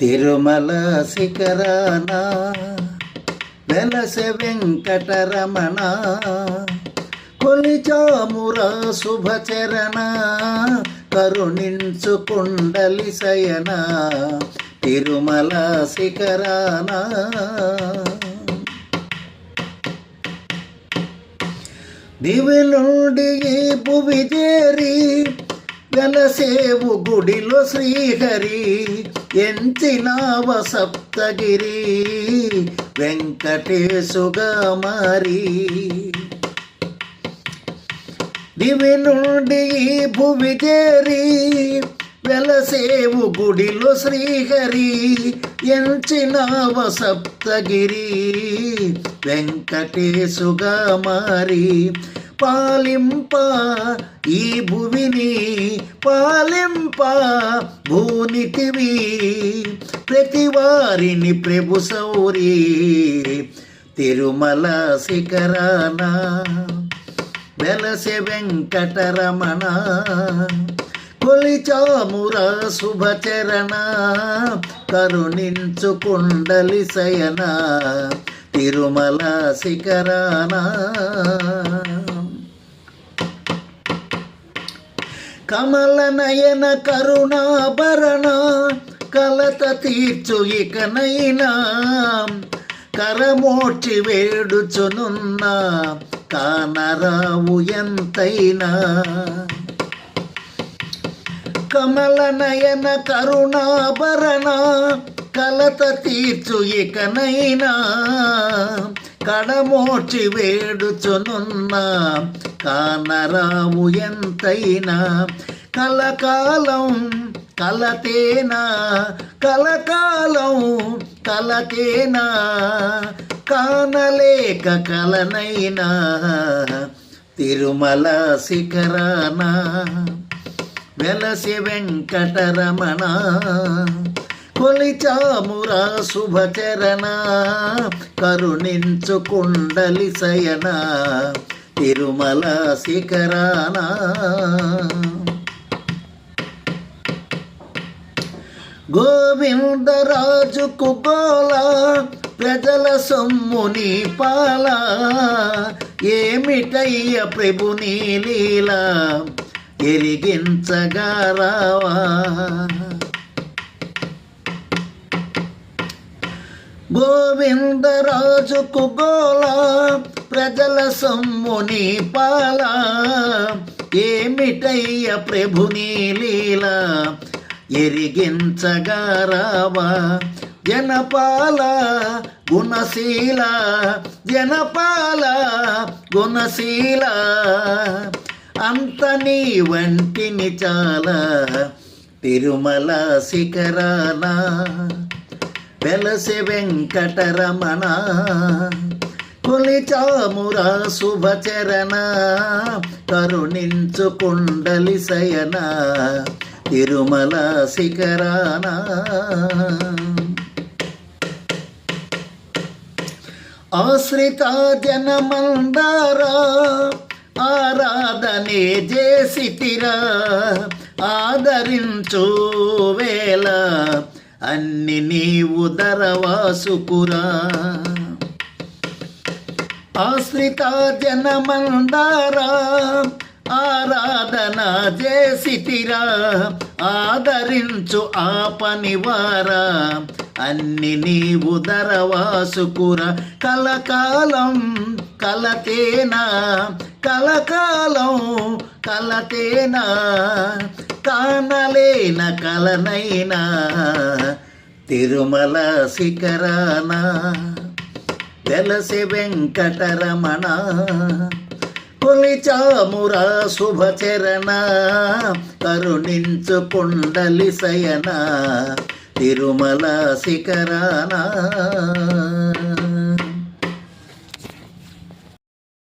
తిరుమల శిఖరాన వెలస వెంకటరమణ కొలిచామురా శుభచరణ కరుణించు కుండలి శయన తిరుమల శిఖరాన. దివి నుండి ఈ భువి చేరి గలసేవు గుడిలో శ్రీహరి ఎంచినావ సప్తగిరి వెంకటేశుగా మారి. దివి నుండి భువి చేరి వెలసేవు గుడిలో శ్రీహరి ఎంచినావ సప్తగిరి వెంకటేశుగా మారి. పాలింప ఈ భువిని పాలింప భూనితివి. ప్రతి వారిని ప్రభు సౌరి తిరుమల శిఖరాన. వెలసె వెంకటరమణ కొలిచామురా శుభచరణ. కరుణించు కుండలి శయన తిరుమల శిఖరానా. కమల నయన కరుణాభరణ కలత తీర్చు ఇకనైనా కరమోర్చి వేడుచునున్నా కానరావు ఎంతైనా. కమల నయన కరుణాభరణ కలత తీర్చు ఇకనైనా కడమోర్చి వేడుచునున్న కానరావు ఎంతైనా కలకాలం కలతేనా? కలకాలం కలతేనా? కానలేక కలనైనా? తిరుమల శిఖరాన? వెలసి వెంకటరమణ? కొలిచామురా శుభచరణ కరుణించు కుండలి శయన తిరుమల శిఖరాన. గోవిందరాజుకు గోల ప్రజల సొమ్ముని పాల ఏమిటయ్య ప్రభుని లీల ఎరిగించగా రావా? గోవిందరాజుకు గోళ ప్రజల సొమ్ముని పాల ఏమిటయ్య ప్రభుని లీలా? ఎరిగించగారావా జనపాల గుణశీల జనపాల గుణశీల. అంత నీ వంటిని చాలా తిరుమల శిఖరాలా వెలసి వెంకటరమణ కొలిచామురా శుభచరణ కరుణించు కుండలి శయన తిరుమల శిఖరాన. ఆశ్రిత జనమందారా ఆరాధనే చేసితిరా ఆదరించు వేళ అన్ని నీవు దరవాసుకురా ఆశ్రిత జనమందారా. ఆరాధన చేసితిరా. ఆదరించు ఆ పనివారా. అన్ని నీవు దరవాసుకుర కలకాలం కలతేనా? కలకాలం కలతేనా? కానలేన కలనైనా? తిరుమల శిఖరాన? వెలసి వెంకటరమణ? కొలిచామురా శుభచరణ కరుణించు కుండలి శయన తిరుమల శిఖరానా.